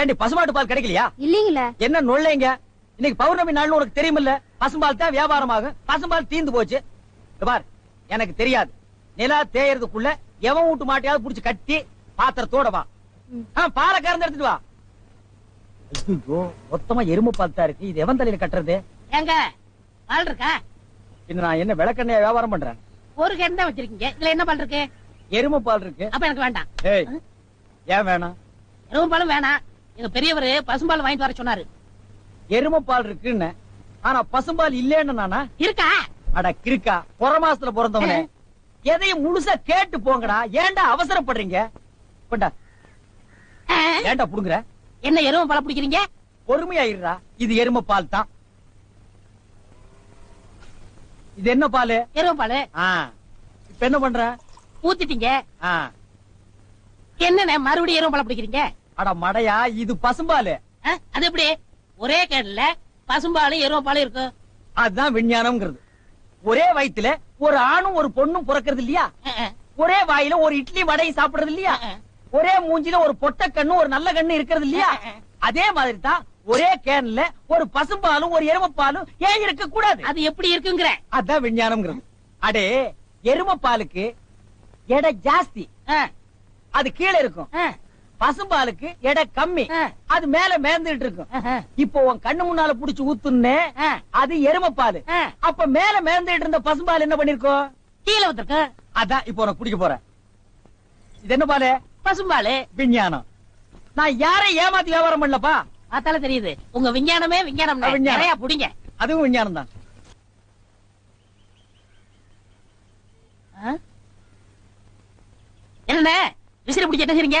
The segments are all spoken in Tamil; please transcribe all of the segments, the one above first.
ஏண்டி பசுமாட்டு பால் கிடைக்கலையா? இல்லீங்களே என்ன நொல்லைங்க? இன்னைக்கு பௌர்ணமி நாள்னு உனக்கு தெரியுமில்ல? பசும்பால் தான் வியாபாரமாகும் பசும்பால் தீந்து போச்சு. பார் எனக்கு தெரியாது. நிலா தேயறதுக்குள்ள எவன் வீட்டு மாட்டையாவது புடிச்சு கட்டி பாத்திரத்தோட வா. பாலை கறந்து எடுத்துட்டு வா. ஐயோ. மொத்தமா எருமை பால் தான் இருக்கு. இது எவன் தலையில கட்டுறது? ஏங்க பால் இருக்கா? இந்த நான் என்ன விளக்கண்ணையா வியாபாரம் பண்றேன்? ஒரு கேன் தான் வச்சிருக்கீங்க. இதுல என்ன பால் இருக்கு? எருமை பால் இருக்கு. அப்ப எனக்கு வேண்டாம். ஏய் ஏன் வேணாம்? எருவும் பாலும் வேணாம். எங்க பெரியவர் பசும்பால் வாங்கிட்டு வர சொன்னாரு. எருமை பால் இருக்குன்னு. ஆனா பசும்பால் இல்லேன்னு நானா? இருக்கா? அட கிறுக்கா புற மாசத்துல பிறந்தவனே. எதையும் முழுசா கேட்டு போங்கடா. ஏன்டா அவசரப்படுறீங்க? கொண்டா. ஏன்டா புடுங்குற? என்ன எருவும் பால் பிடிக்கிறீங்க? பொறுமையா இருடா இது எருமை பால் தான். இது என்ன பால்? எருவும் பால். இப்ப என்ன பண்ற? ஊத்திட்டீங்க. ஆ. என்னண்ணே மறுபடியும் எருவும் பால் பிடிக்கிறீங்க? அட மடையா இது பசும்பால். அது எப்படி? ஒரே கேன்ல பசும்பாலும் எருவும் பாலும் இருக்கும் அதுதான் விஞ்ஞானம்ங்கிறது. ஒரே வயித்துல ஒரு ஆணும் ஒரு பொண்ணும் பிறக்கிறது இல்லையா? ஒரே வாயில ஒரு இட்லி வடையும் சாப்பிடுறது இல்லையா. ஒரே மூஞ்சில ஒரு பொட்ட கண்ணு ஒரு நல்ல கண்ணு இருக்கிறது இல்லையா? அதே மாதிரி தான் ஒரே கேன்ல ஒரு பசும்பாலும் ஒரு எருமைப்பாலும் ஏன் இருக்க கூடாது அது எப்படி இருக்குங்கிற? அதான் விஞ்ஞானம்ங்கிறது. அடே எருமைப்பாலுக்கு எடை ஜாஸ்தி. அது கீழே இருக்கும். பசும்பாலுக்கு எடை கம்மி. அது மேல மேந்துட்டு இருக்கும். இப்போ உன் கண்ணு முன்னால புடிச்சு ஊத்துனே ஆ, அது எருமைப்பாலு. அப்ப மேல மேந்துட்டு இருந்த பசும்பால் என்ன பண்ணிருக்கோம் கீழே ஊத்திருக்கோம் அதான் இப்போ உனக்கு குடிக்க போறேன். இது என்ன பாலு? பசும்பாலு. விஞ்ஞானம். நான் யாரை ஏமாத்தி வியாபாரம் பண்ணலப்பா? பார்த்தால தெரியுது. உங்க விஞ்ஞானமே விஞ்ஞானம். நிறைய புடிங்க. அதுவும் விஞ்ஞானம் தான். ஆ? என்னண்ணே? விசிறி பிடிச்ச என்ன செய்றீங்க?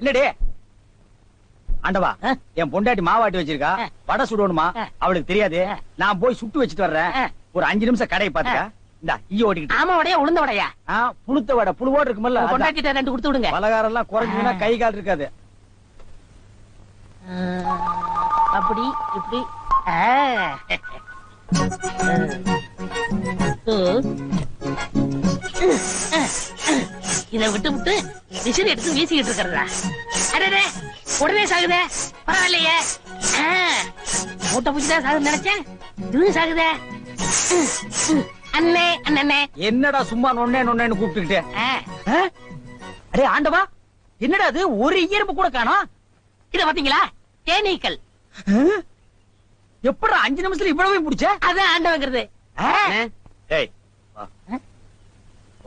இல்லடே ஆண்டவா. என் பொண்டாட்டி மாவாட்டி வச்சிருக்கா. வடை சுடணுமா. அவளுக்கு தெரியாது. நான் போய் சுட்டு வச்சிட்டு வர்றேன். ஒரு அஞ்சு நிமிஷம் கடையை பாத்துக்க இந்த ஈ ஓட்டிக்கிட்டு ஆமா உடைய உளுந்த புழுத்த வடை புழுவோடு இருக்குமல்ல. கொண்டாட்டிட்ட ரெண்டு கொடுத்து விடுங்க பலகாரம் எல்லாம் குறைஞ்சுன்னா ஆ. கை கால் இருக்காது அப்படி இப்படி ஆ. இத விட்டு விட்டு விசிறி எடுத்து வீசிக்கிட்டு இருக்கிறதா? அடடே உடனே சாகுதே பரவாயில்லையே. மூட்டை பூச்சி தான் சாகுதுன்னு நினைச்சேன். இதுவும் சாகுதே. அண்ணே அண்ணே என்னடா சும்மா நொண்ணே நொண்ணேன்னு கூப்பிட்டுக்கிட்டு? அடே ஆண்டவா என்னடா அது? ஒரு இயற்பு கூட காணோம் இத பாத்தீங்களா தேனீக்கள். எப்படா அஞ்சு நிமிஷத்துல இவ்வளவு பிடிச்ச? அதான் ஆண்டவங்கிறது. ஏய்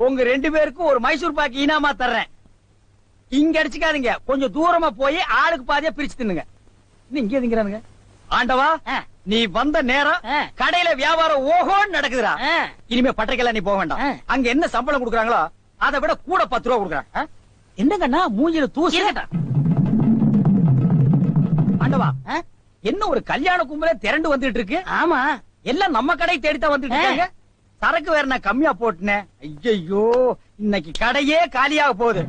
உங்க ரெண்டு பேருக்கும் ஒரு மைசூர் பாக்கு இனாமா தர்றேன் இங்க அடிச்சுக்காதீங்க கொஞ்சம் தூரமா போய் ஆளுக்கு பாதியா பிரிச்சு தின்னுங்க இங்கே திங்கிறானுங்க ஆண்டவா. நீ வந்த நேரம். கடையில வியாபாரம் ஓஹோன்னு நடக்குதுடா. இனிமே பட்டைக்கெல்லாம் நீ போக வேண்டாம். அங்க என்ன சம்பளம் கொடுக்குறாங்களோ அதை விட கூட பத்து ரூபா கொடுக்குறாங்க? என்னங்கண்ணா மூஞ்சில தூசி. ஆண்டவா? என்ன ஒரு கல்யாண கும்பல திரண்டு வந்துட்டு இருக்கு ஆமா எல்லாம் நம்ம கடை தேடித்தான் வந்துட்டு. இருக்காங்க சரக்கு வேற நான் கம்மியா போட்டுனேன். ஐயோ இன்னைக்கு கடையே காலியாக போகுது.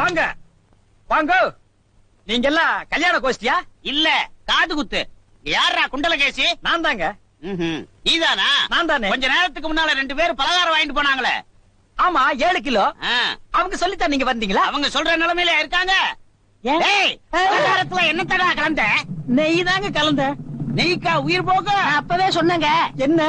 வாங்க. வாங்க. நீங்க எல்லாம் கல்யாண கோஷ்டியா? இல்ல காது குத்து. யாரா குண்டலகேசி? நான் தாங்க. நீதானா? நான் தானே. கொஞ்ச நேரத்துக்கு முன்னால ரெண்டு பேரும் பலகாரம் வாங்கிட்டு போனாங்களே. ஆமா ஏழு கிலோ. அவங்க சொல்லித்தான் நீங்க வந்தீங்களா? அவங்க சொல்ற நிலைமையில இருக்காங்க. பலகாரத்துல என்னத்தடா கலந்த? நெய் தாங்க கலந்த நெய்க்கா உயிர் போக? அப்பவே சொன்னேங்க. என்ன?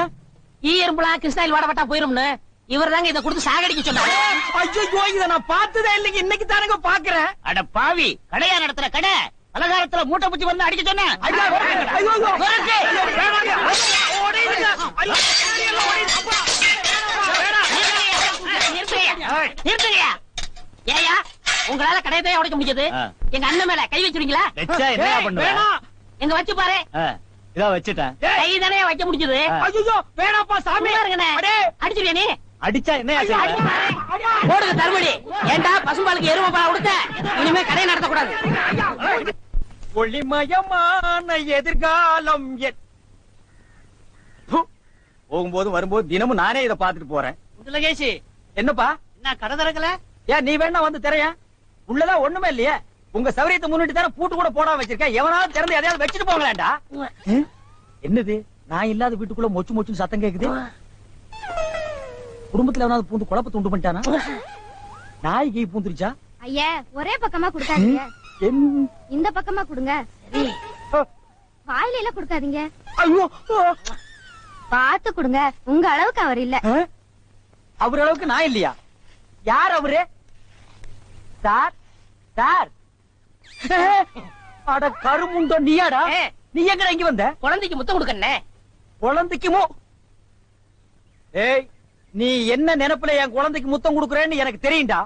ஈ எறும்புலாம் கிருஷ்ணாயில் வாட வட்டா போயிரும்னு. இவர் தாங்க இதை கொடுத்து சாகடிக்க சொன்னாரு. ஐயோ இத நான் பார்த்ததே இல்லைங்க. இன்னைக்கு தானங்க பாக்குறேன் அட பாவி கடையா நடத்துற கடை? பலகாரத்துல மூட்டை பூச்சி வந்து அடிக்க. நிறுத்துங்கய்யா. ஏய்யா, உங்களால கடையத்தையே உடைக்க முடியாது. ஆ. எங்க அண்ணன் மேல கை வச்சிருக்கீங்களா ஏய். எங்க வச்சு பாரு. இதோ வச்சுட்டேன். கை தானே வைக்க முடிஞ்சது. ஐயோ, வேணாப்பா சாமி. இருங்கண்ணே. அடே. அடிச்சிருவியா நீ அடிச்சா. அம்மா. போடுங்க தருமடி. ஏண்டா பசும்பாலுக்கு எருமை பால் கொடுத்த? இனிமே கடையை நடத்தக்கூடாது. ஒளிமயமான எதிர்காலம். போகும்போது வரும்போது தினமும் நானே இத பாத்துட்டு போறேன். என்னப்பா? என்ன கடை திறக்கல? ஏன் நீ வேணா வந்து திரையா? உள்ளதான் ஒண்ணுமே இல்லையே. உங்க சௌரியத்தை முன்னிட்டு தானே பூட்டு கூட போடாம வச்சிருக்கேன். எவனாவது திறந்து எதையாவது வச்சுட்டு போங்களேன்டா என்னது? நான் இல்லாத வீட்டுக்குள்ள மொச்சு மொச்சுன்னு சத்தம் கேக்குது? குடும்பத்துல எவனாவது பூந்து குழப்பத்தை உண்டு பண்ணிட்டானா? நாய் கை பூந்துருச்சா? ஐயா ஒரே பக்கமா கொடுக்காதீங்க. இந்த பக்கமா கொடுங்க. வாயில எல்லாம் கொடுக்காதீங்க. ஐயோ பார்த்து கொடுங்க. உங்க அளவுக்கு அவர் இல்ல? அவர் அளவுக்கு நான் இல்லையா? யார் அவரு? Sir sir. அட கருமுண்டோ நீயாடா. நீ எங்கடா இங்க வந்த? குழந்தைக்கு முத்தம் கொடுக்கண்ணே. குழந்தைக்குமோ ஏய் நீ என்ன நினைப்புல என் குழந்தைக்கு முத்தம் கொடுக்குறேன்னு எனக்கு தெரியும்டா.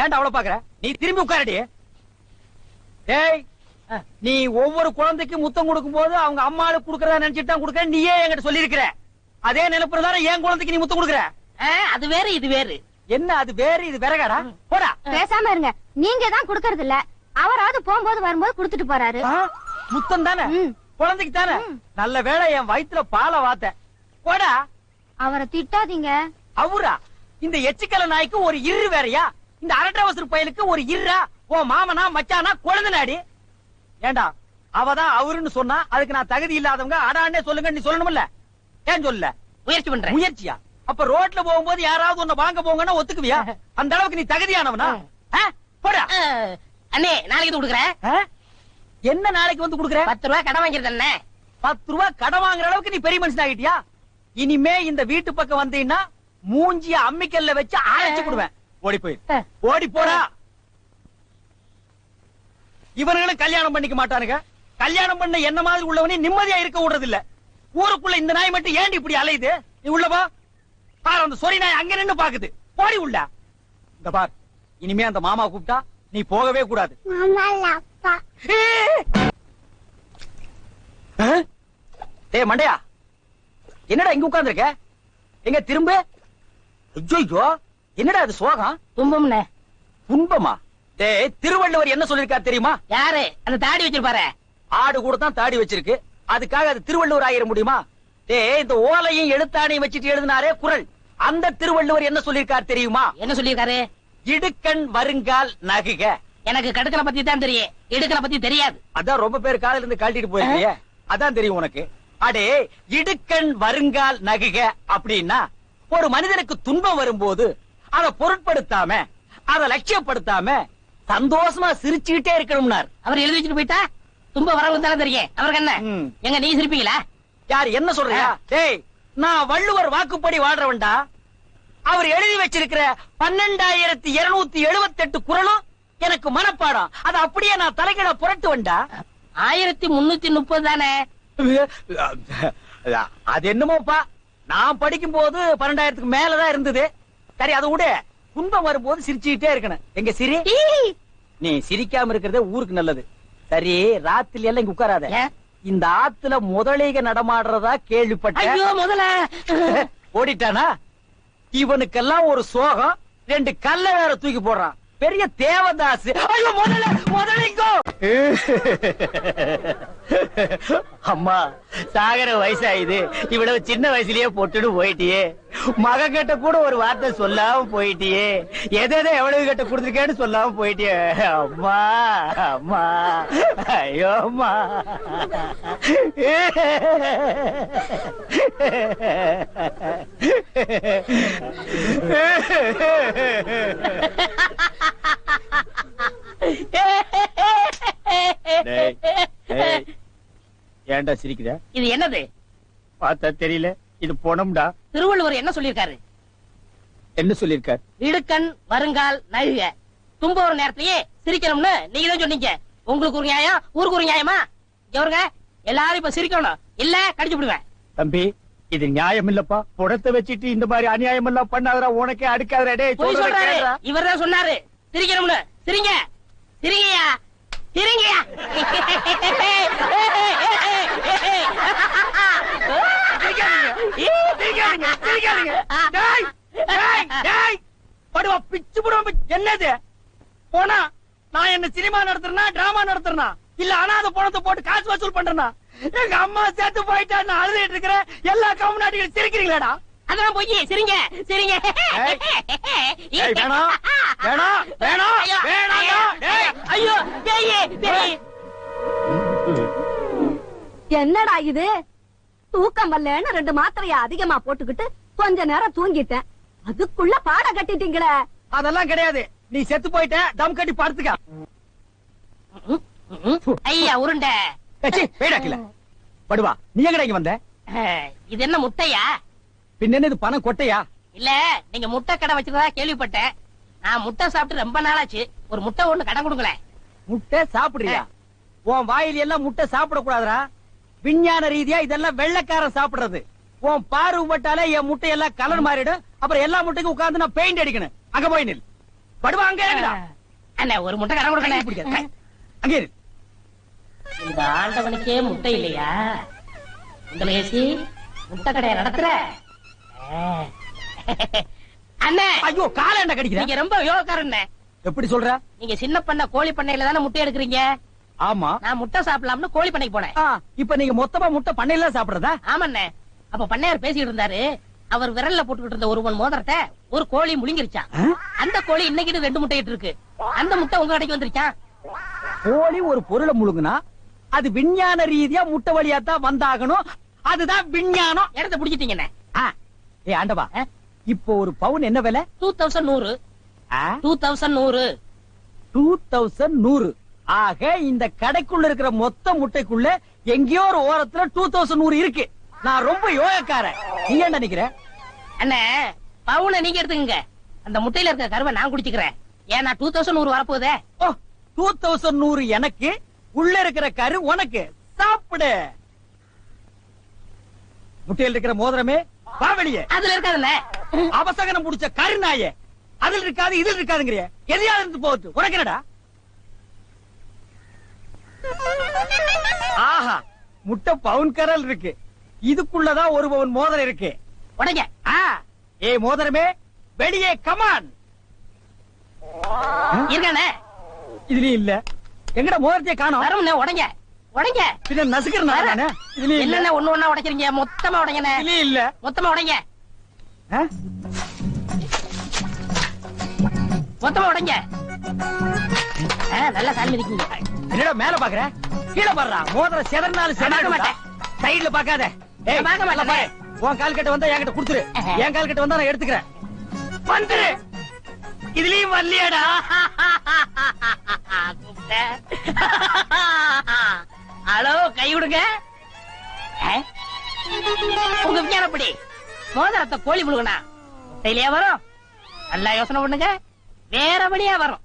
ஏன்டா அவளை பாக்குற நீ திரும்பி உட்காரடி. ஏய் நீ ஒவ்வொரு குழந்தைக்கு முத்தம் கொடுக்கும் போது அவங்க அம்மாளுக்கு கொடுக்கறதா நினைச்சிட்டு தான் கொடுக்கற நீயே என்கிட்ட சொல்லியிருக்கிற. அதே நினைப்புல தானே என் குழந்தைக்கு நீ முத்தம் கொடுக்குற. அது வேற இது வேறு. என்ன அது வேறு இது விறகாடா? போடா. பேசாம இருங்க. நீங்க தான் கொடுக்கறது இல்ல அவராவது போகும்போது வரும்போது கொடுத்துட்டு போறாரு. முத்தம் தானே. குழந்தைக்கு தானே? நல்ல வேளை என் வயித்துல பாலை வாத்த. போடா. அவரை திட்டாதீங்க. அவுரா இந்த எச்சிக்கல நாய்க்கு ஒரு இரு வேறயா? இந்த அரட்டவசர் பயலுக்கு ஒரு இருரா ஓ மாமனா மச்சானா குழந்தை நாடி ஏண்டா அவதான் அவருன்னு சொன்னா அதுக்கு நான் தகுதி இல்லாதவங்க அடான்னே சொல்லுங்க நீ சொல்லணும்ல? ஏன் சொல்லல? முயற்சி பண்றேன். முயற்சியா? அப்ப ரோட்ல போகும்போது யாராவது உன்னை வாங்க போங்கன்னா ஒத்துக்குவியா? அந்த அளவுக்கு நீ தகுதியானவனா? போடா. அண்ணே நாளைக்கு கொடுக்குறேன்? என்ன நாளைக்கு வந்து குடுக்குற? பத்து ரூபாய் கடன் வாங்கிருது அண்ணே. பத்து ரூபாய் கடன் வாங்குற அளவுக்கு நீ பெரிய மனுஷன் ஆகிட்டியா? இனிமே இந்த வீட்டு பக்கம் வந்தீங்கன்னா மூஞ்சிய அம்மிக்கல்ல வச்சு அரைச்சு விடுவேன் ஓடி போய் ஓடி போடா. இவனுங்களும் கல்யாணம் பண்ணிக்க மாட்டானுங்க. கல்யாணம் பண்ண என்ன மாதிரி உள்ளவனே நிம்மதியா இருக்க விடுறது இல்ல ஊருக்குள்ள இந்த நாய் மட்டும் ஏன்டி இப்படி அலையுது? நீ உள்ள வா. பாரு அந்த சொறி நாய் அங்க நின்னு பாக்குது. போடி உள்ள. இந்த பார். இனிமே அந்த மாமா கூப்பிட்டா நீ போகவே கூடாது? டேய் மண்டையா. என்னடா இங்க உட்கார்ந்திருக்க? எங்க திரும்ப? ஐயோ என்னடா அது சோகம்? துன்பம்ண்ணே துன்பமா? டேய் திருவள்ளுவர் என்ன சொல்லிருக்காரு தெரியுமா? யாரு? அந்த தாடி வச்சிருப்பாரு. ஆடு கூட தான் தாடி வச்சிருக்கு. அதுக்காக அது திருவள்ளுவர் ஆயிர முடியுமா? டேய் இந்த ஓலையும் எழுத்தாணையும் வச்சுட்டு எழுதினாரே குரல். அந்த திருவள்ளுவர் என்ன சொல்லிருக்காரு தெரியுமா? என்ன சொல்லியிருக்காரு இடுக்கண் வருங்கால் நகுக. எனக்கு கடுக்கனை பத்தி தான் தெரியும். இடுக்கனை பத்தி தெரியாது. அதான் ரொம்ப பேர் காலையில இருந்து கழட்டிட்டு போயிருக்கீங்க. அதான் தெரியும் உனக்கு. அடே இடுக்கண் வருங்கால் நகுக அப்படின்னா ஒரு மனிதனுக்கு துன்பம் வரும்போது அதை பொருட்படுத்தாம அதை லட்சியப்படுத்தாம சந்தோஷமா சிரிச்சுக்கிட்டே இருக்கணும்னார். அவர் எழுதி வச்சுட்டு போயிட்டா? துன்ப வரவு தானே தெரியும். அவருக்கு என்ன. எங்க நீ சிரிப்பீங்களா? யார் என்ன சொல்றியா? டேய் நான் வள்ளுவர் வாக்குப்படி வாழ்றவன்டா. அவர் எழுதி வச்சிருக்கிற பன்னெண்டாயிரத்தி இருநூத்தி எழுபத்தி எட்டு குரலும் எனக்கு மனப்பாடம். அதை அப்படியே நான் தலைகீழ புரட்டுவன்டா ஆயிரத்தி முன்னூத்தி முப்பது தானே? அது என்னமோப்பா? நான் படிக்கும் போது பன்னெண்டாயிரத்துக்கு மேலதான் இருந்தது. சரி அதை விட. துன்பம் வரும்போது சிரிச்சுக்கிட்டே இருக்கணும். எங்க சிரி? நீ சிரிக்காம இருக்கிறதே ஊருக்கு நல்லது. சரி ராத்திரி எல்லாம் இங்க உட்காராத? இந்த ஆத்துல முதலீக நடமாடுறதா கேள்விப்பட்டேன் ஐயோ முதல்ல ஓடிட்டானா? இவனுக்கெல்லாம் ஒரு சோகம் ரெண்டு கல்ல வேற தூக்கி போடுறான். பெரிய தேவதாஸ் ஐயோ முதல்ல முதலிங்கோ அம்மா சாகர வயசாயுது. இவ்வளவு சின்ன வயசுலயே பொட்டுன்னு போயிட்டியே. மக கிட்ட கூட ஒரு வார்த்தை சொல்லாம போயிட்டியே. எதை எதை எவ்வளவு கிட்ட கொடுத்துருக்கேன்னு சொல்லாம போயிட்டியே. அம்மா அம்மா ஐயோ அம்மா. ஏன்டா சிரிக்கிற இது என்னது? பார்த்தா தெரியல. இது பொணம்டா. திருவள்ளுவர் என்ன சொல்லியிருக்காரு? என்ன சொல்லிருக்கார் இடுக்கண் வருங்கால் நழுக. தும்ப ஒரு நேரத்திலேயே சிரிக்கணும்னு நீங்க தான் சொன்னீங்க. உங்களுக்கு ஒரு நியாயம் ஊருக்கு ஒரு நியாயமா? எவருங்க எல்லாரும் இப்ப சிரிக்கணும். இல்ல கடிச்சு விடுவேன். தம்பி இது நியாயம் இல்லப்பா. புடத்தை வச்சிட்டு இந்த மாதிரி அநியாயம் எல்லாம் பண்ணாதடா உனக்கே அடுக்காதடா. டேய் சொல்றாரு. கேளுடா. இவர் தான் சொன்னாரு. சிரிக்கணும்னு. சிரிங்க. சிரிங்கயா படுவா, பிச்சு புடுவா. என்னது? போனா நான் என்ன சினிமா நடத்துறேனா டிராமா நடத்துறேனா? இல்ல அனாதை பணத்தை போட்டு காசு வசூல் பண்றேனா? எங்க அம்மா சேர்த்து போயிட்டா நான் அழுதுட்டு இருக்கிறேன் எல்லா கம்நாட்டிகளும் சிரிக்கிறீங்களாடா? அதான் போய் சிரிங்க சிரிங்க. ஏய், வேணாம், வேணாம், வேணாம், ஐயோ, பேய் பேய். என்னடா இது? தூக்கம் வரலன்னு ரெண்டு மாத்திரைய அதிகமா போட்டுக்கிட்டு கொஞ்ச நேரம் தூங்கிட்டேன். அதுக்குள்ள பாட கட்டிட்டீங்களே. அதெல்லாம் கிடையாது. நீ செத்து போயிட்ட தம் கட்டி படுத்துக்க. ஐயா உருண்டை. கீழே. படுவா. நீ எங்கடா இங்க வந்த? இது என்ன முட்டையா? பின்ன என்ன இது பணம் கொட்டையா? இல்ல நீங்க முட்டை கடை வச்சிருந்தா கேள்விப்பட்டேன். நான் முட்டை சாப்பிட்டு ரொம்ப நாளாச்சு. ஒரு முட்டை ஒண்ணு கடன் கொடுங்களேன். முட்டை சாப்பிடுறியா? உன் வாயில எல்லாம் முட்டை சாப்பிட கூடாதுடா விஞ்ஞான ரீதியா இதெல்லாம் வெள்ளைக்காரன் சாப்பிடுறது. உன் பார்வை பட்டாலே என் முட்டை எல்லாம் கலர் மாறிடும். அப்புறம் எல்லா முட்டைக்கும் உட்கார்ந்து நான் பெயிண்ட் அடிக்கணும். அங்க போய் நில். படுவா அங்க. அண்ணே ஒரு முட்டை கடன் கொடுக்கணும் பிடிக்காத. அங்கே இரு. இந்த ஆண்டவனுக்கே முட்டை இல்லையா? உங்களை ஏசி முட்டை கடையை நடத்துற. அண்ணே. ஐயோ கால என்ன கடிக்கிற? நீங்க ரொம்ப யோகக்காரண்ணே எப்படி சொல்ற? நீங்க சின்ன பண்ண கோழி பண்ணையில தானே முட்டை எடுக்கிறீங்க? ஆமா. நான் முட்டை சாப்பிடலாம்னு கோழி பண்ணைக்கு போனேன். இப்ப நீங்க மொத்தமா முட்டை பண்ணையில சாப்பிடுறதா? ஆமாண்ணே. அப்ப பண்ணையார் பேசிட்டு இருந்தாரு. அவர் விரல்ல போட்டுக்கிட்டு இருந்த ஒருவன் மோதிரத்தை ஒரு கோழி முழுங்கிருச்சான் ஆ? அந்த கோழி இன்னைக்கு ரெண்டு முட்டை இட்டு இருக்கு அந்த முட்டை உங்க கடைக்கு வந்துருச்சான் கோழி ஒரு பொருளை முழுங்குனா அது விஞ்ஞான ரீதியா முட்டை வழியா தான் வந்தாகணும். அதுதான் விஞ்ஞானம். இடத்த புடிச்சிட்டீங்கண்ணே. ஏய் ஆண்டவா. இப்போ ஒரு பவுன் என்ன விலை? டூ தௌசண்ட் நூறு டூ தௌசண்ட் நூறு டூ தௌசண்ட் நூறு ஆக இந்த கடைக்குள்ள இருக்கிற மொத்த முட்டைக்குள்ள எங்கேயோ ஒரு ஓரத்துல டூ தௌசண்ட் நூறு இருக்கு. நான் ரொம்ப யோகக்காரன். நீ என்ன நினைக்கிற? அண்ணே பவுனை நீங்க எடுத்துக்கங்க. அந்த முட்டையில இருக்க கருவை நான் குடிச்சுக்கிறேன். ஏன்னா டூ தௌசண்ட் நூறு வரப்போதே ஓ டூ தௌசண்ட் நூறு எனக்கு உள்ள இருக்கிற கரு உனக்கு. சாப்பிடு. முட்டையில் இருக்கிற மோதிரமே வா வெளியே. அதுல இருக்காதுண்ணே. அவசகனம் முடிச்ச கருநாயே. அதில் இருக்காது இதில் இருக்காதுங்கிறிய. எதையாவது இருந்து போகுது உனக்கு என்னடா? ஆஹா முட்டை பவுன் கரல் இருக்கு. இதுக்குள்ளதான் ஒரு பவுன் மோதிரம் இருக்கு. உடைங்க. ஏ மோதிரமே வெளியே கமான் இருக்கானே? இதுலயும் இல்ல. எங்கட மோதிரத்தை காணோம்? வரும்ண்ணே உடைங்க. உடைங்க. பின்ன நசுக்கிறேன் இதுலயும் இல்ல. ஒண்ணு ஒண்ணா உடைக்கிறீங்க மொத்தமா உடைங்கண்ணே. இல்ல. மொத்தமா உடைங்க? மொத்தமா உடைங்க. நல்லா சாமி இருக்கீங்க. என்னடா மேல பாக்குற? கீழே பாடுறா மோதிரம் செதறினாலும் செதற மாட்டேன். சைடுல பாக்காத. உன் கால் கட்ட வந்தா என்கிட்ட கொடுத்துரு. என் கால் கட்ட வந்தா நான் எடுத்துக்கிறேன். வந்துரு. இதுலயும் வரலையாடா. ஹலோ கை விடுங்க? உங்க விஞ்ஞானப்படி. மோதிரத்தை கோழி முழுகனா முட்டையிலேயே வரும். நல்லா யோசனை பண்ணுங்க. வேறபடியா வரும்.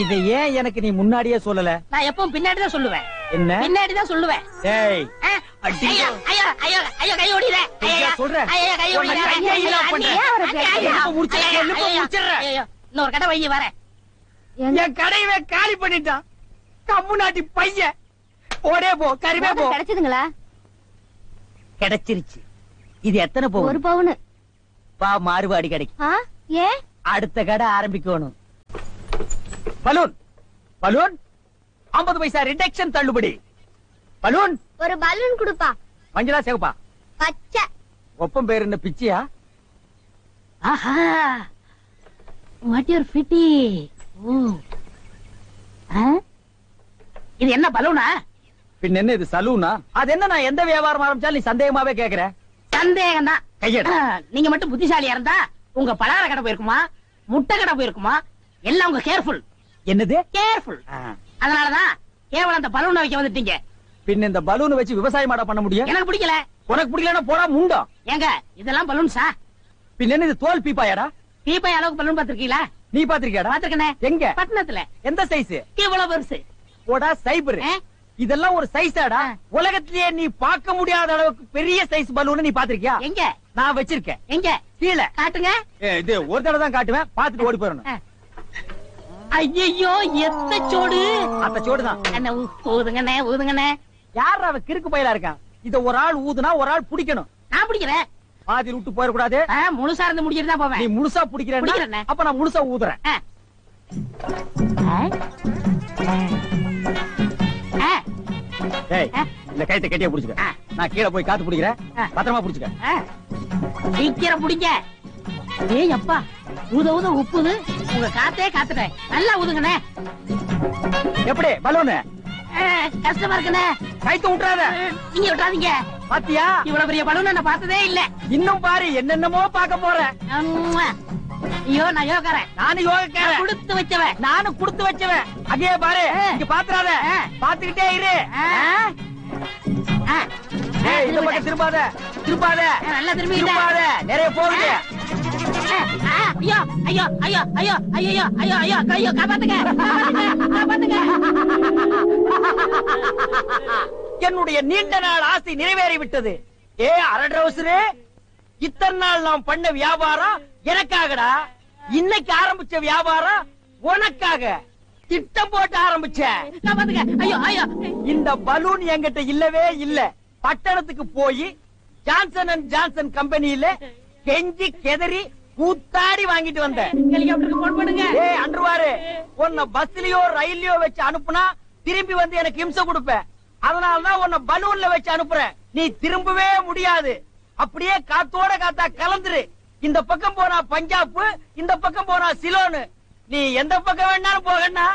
இதை ஏன் எனக்கு நீ முன்னாடியே சொல்லல? நான் எப்பவும் பின்னாடி தான் சொல்லுவேன். என்ன? சொல்லுவேன். ஏய். ஐயோ ஐயோ ஐயோ ஐயோ கை ஐயா, சொல்றேன். ஐயோ கை. இன்னொரு கடை வைய வரேன் என் கடையவே காலி பண்ணிட்டான். கம்முனாட்டி பையன். ஓடே போ கருவே போ. கிடைச்சதுங்களா? கிடைச்சிருச்சு. இது எத்தனை ஒரு போகும் பவுனு. வா மாறுபாடி கிடைக்கும். ஆ ஏன் அடுத்த கடை ஆரம்பிக்கணும். பலூன். பலூன்? 50 பைசா ரிடக்ஷன் தள்ளுபடி. பலூன்? ஒரு பலூன் கொடுப்பா. மஞ்சளா சிவப்பா? பச்சை. ஒப்பம் பேர் என்ன பிச்சியா? ஆஹா. வாட் யுவர் ஃபிட்டி இது என்ன பலூனா? பின்ன என்ன இது சலூனா? அது என்ன நான் எந்த வியாபாரம் ஆரம்பிச்சாலும் நீ சந்தேகமாவே கேக்குற? சந்தேகம் தான் கையெடு நீங்க மட்டும் புத்திசாலியா இருந்தா உங்க பலகார கடை போயிருக்குமா? முட்டை கடை போயிருக்குமா? எல்லாம் உங்க கேர்ஃபுல் என்னது? கேர்ஃபுல் அதனாலதான் கேவலம் அந்த பலூனை வைக்க வந்துட்டீங்க. பின்ன இந்த பலூன் வச்சு விவசாயம் மாட பண்ண முடியும்? எனக்கு பிடிக்கல. உனக்கு பிடிக்கலன்னா போடா முண்டம் ஏங்க இதெல்லாம் பலூன்ஸா? பின்ன என்ன இது தோல் பீப்பாயாடா? தீபாய் அளவுக்கு பலூன் பாத்திருக்கீங்களா நீ பாத்திருக்கியாடா பாத்திருக்கனே எங்க? பட்டணத்துல. எந்த சைஸ் இவ்வளவு பெருசு. போடா சைபர்? இதெல்லாம் ஒரு சைஸாடா உலகத்திலேயே நீ பார்க்க முடியாத அளவுக்கு பெரிய சைஸ் பலூன் நீ பாத்திருக்கியா எங்க? நான் வச்சிருக்கேன். எங்க? கீழே. காட்டுங்க. இது ஒரு தடவை தான் காட்டுவேன். பாத்துட்டு ஓடி போயிடணும். ஐயோ எத்த சோடு. அத்த சோடுதான் ஊ- ஊதுங்கண்ணே ஊதுங்கண்ணே. யார் அவ கிறுக்கு பயிலா இருக்கான்? இத ஒரு ஆள் ஊதுனா ஒரு ஆள் பிடிக்கணும். நான் பிடிக்கிறேன். பாதி விட்டு போயிடக்கூடாது. முழுசா இருந்து முடிச்சிட்டு தான் நீ போவேன் முழுசா பிடிக்கிறேன்னா பிடிக்கிறேனே. அப்ப நான் முழுசா ஊதுறேன். டேய். இந்த கைத்தை கட்டியா புடிச்சுக்க. நான் கீழே போய் காத்து பிடிக்கிறேன். பத்திரமா புடிச்சுக்க. சீக்கிரம் பிடிங்க. ஏய் அப்பா ஊத ஊத உப்புது. உங்க காத்தே காத்துட்டேன். நல்லா ஊதுங்கண்ணே. எப்படி பலூனு? கஷ்டமா இருக்குண்ணே. கைத்து விட்டுறாத நீங்க விட்டாதீங்க பாத்தியா? இவ்வளவு பெரிய பலூன் நான் பார்த்ததே இல்ல. இன்னும் பாரு என்னென்னமோ பார்க்க போறேன். அம்மா. ஐயோ நான் யோகாரன். நானும் யோகக்காரன். கொடுத்து வச்சவன். நானும் கொடுத்து வச்சவன். அங்கே பாரு. இங்க பாத்துறாத. பாத்துக்கிட்டே இரு. இந்த பக்கம் திரும்பாத. திரும்பாத. நல்லா. திரும்பாத. நிறைய போகுது. ஐயோ ஐயோ ஐயோ ஐயோ ஐயோ ஐயோ ஐயோ ஐயோ காப்பாத்துங்க காப்பாத்துங்க என்னுடைய நீண்ட நாள் ஆசை நிறைவேறி விட்டது ஏ அரட்ரவுசரே இத்தனை நாள் நாம் பண்ண வியாபாரம் எனக்காகடா. இன்னைக்கு ஆரம்பிச்ச வியாபாரம் உனக்காக. திட்டம் போட்டு ஐயோ இந்த பலூன் என்கிட்ட இல்லவே இல்ல. பட்டணத்துக்கு போய் ஜான்சன் அண்ட் ஜான்சன் கம்பெனியில கெஞ்சி கெதறி கூத்தாடி வாங்கிட்டு வந்தேன் அன்றுவாரு உன்னை பஸ்லயோ ரயில்லயோ வச்சு அனுப்புனா திரும்பி வந்து எனக்கு இம்சை கொடுப்ப. அதனாலதான் உன்னை பலூன்ல வச்சு அனுப்புறேன். நீ திரும்பவே முடியாது. அப்படியே காத்தோட காத்தா கலந்துரு. இந்த பக்கம் போனா பஞ்சாப் இந்த பக்கம் போனா சிலோனு. நீ எந்த பக்கம் வேணாலும் போகன்னா